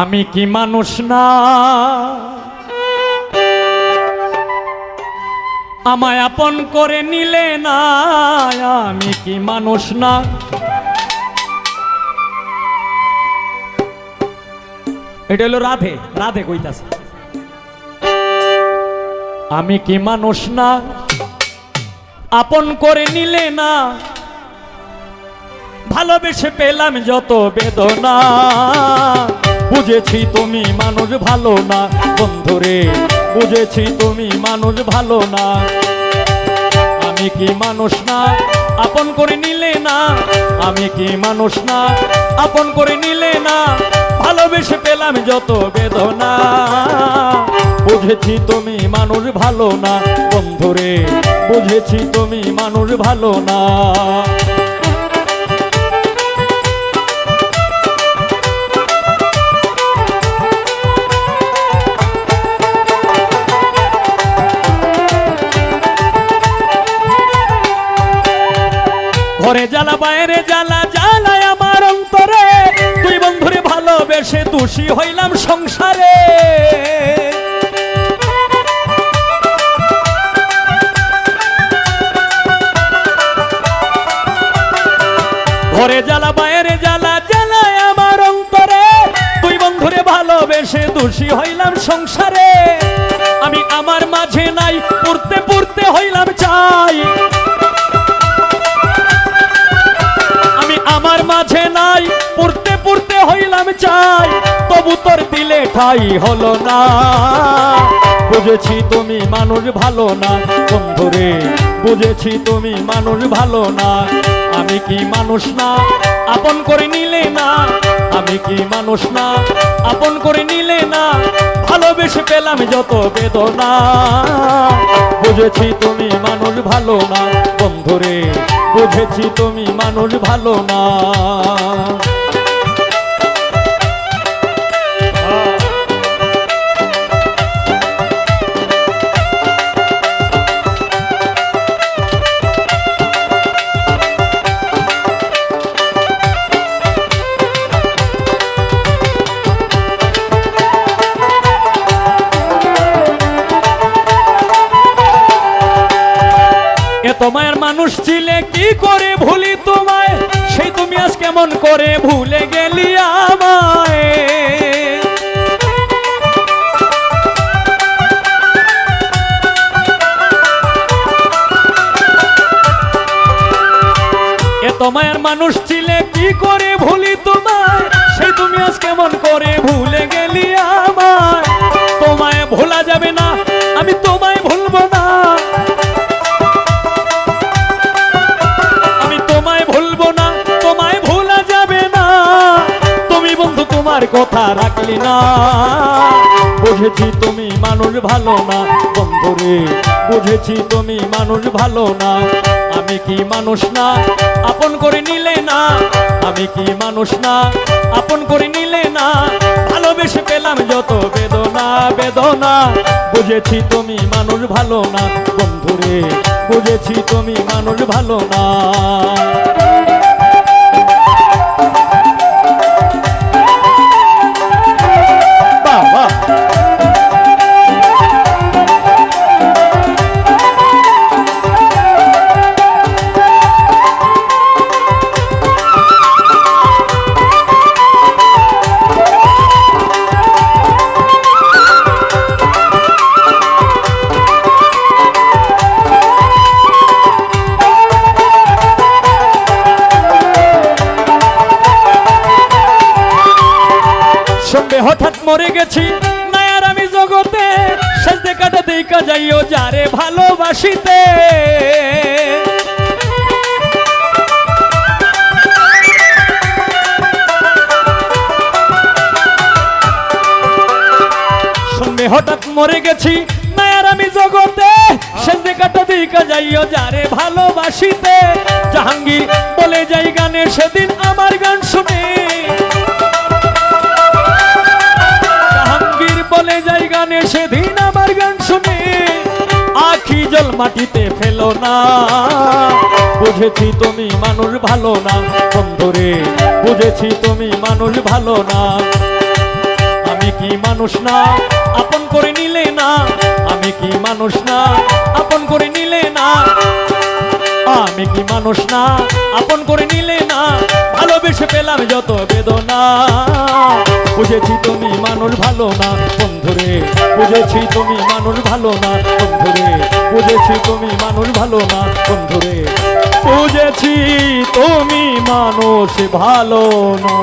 আমি কি মানুষ না? আমায় আপন করে নিলে না, আমি কি মানুষ না? এটা হলো রাধে রাধে কইতাছে। আমি কি মানুষ না? আপন করে নিলে না, ভালোবেসে পেলাম যত বেদনা। বুঝেছি তুমি মানুষ ভালো না, বন্ধুরে। বুঝেছি তুমি মানুষ ভালো না। আমি কি মানুষ না, আপন করে নিলে না? আমি কি মানুষ না, আপন করে নিলে না? ভালোবেসে পেলাম যত বেদনা। বুঝেছি তুমি মানুষ ভালো না, বন্ধুরে। বুঝেছি তুমি মানুষ ভালো না। বাইরে জ্বালা জ্বালায় আমার অন্তরে। তুই বন্ধুরে ভালোবেসে দোষী হইলাম সংসারে। ঘরে জ্বালা, বাইরে জ্বালা জ্বালায় আমার অন্তরে। তুই বন্ধুরে ভালোবেসে দোষী হইলাম সংসারে। আমি আমার মাঝে নাই, পড়তে হইলাম চাই, তবু তোর দিলে ঠাই হলো না। বুঝেছি তুমি মানুষ ভালো না, বন্ধুরে, বুঝেছি তুমি মানুষ ভালো না। আমি কি মানুষ না, আপন করে নিলে না? আমি কি মানুষ না, আপন করে নিলে না? ভালোবেসে পেলাম যত বেদনা। বুঝেছি তুমি মানুষ ভালো না, বন্ধুরে, বুঝেছি তুমি মানুষ ভালো না। এত মানুষ ছিলে কি করে ভুলি তোমায়? সেই তুমি আজ কেমন করে ভুলে গেলি আমায়? এত মানুষ ছিলে কি করে ভুলি তোমায়? সেই তুমি আজ কেমন করে ভুলে গেলি আমায়? তোমায় ভোলা যাবে না কথা রাখলি না। বুঝেছি তুমি মানুষ ভালো না। বন্ধুরে, বুঝেছি তুমি মানুষ ভালো না। আমি কি মানুষ না? আপন করে নিলে না। আমি কি মানুষ না? আপন করে নিলে না। ভালোবেসে পেলাম যত বেদনা বেদনা। বুঝেছি তুমি মানুষ ভালো না। বন্ধুরে, বুঝেছি তুমি মানুষ ভালো না। দেখা যাইও যারে ভালোবাসিতে। সঙ্গে হঠাৎ মরে গেছি নায়ার আমি জগতে। শেষ দেখাটা দেখা যাইও যারে ভালোবাসিতে। জাহাঙ্গীর বলে যাই গানে, সেদিন আমার গান শুনে। জাহাঙ্গীর বলে যাই গানে, সেদিন জল মাটিতে ফেলো না। বুঝেছি তুমি মানুষ ভালো না, বন্ধুরে, বুঝেছি তুমি মানুষ ভালো না। আমি কি মানুষ না, আপন করে নিলে না? আমি কি মানুষ না, আপন করে নিলে না? আমি কি মানুষ না, আপন করে নিলে না? ভালোবেসে পেলাম যত বেদনা। বুঝেছি তুমি মানুষ ভালো না, বন্ধুরে, বুঝেছি তুমি মানুষ ভালো না, বন্ধুরে। বুঝেছি তুমি মানুষ ভালো না বন্ধুরে। বুঝেছি তুমি মানুষ ভালো না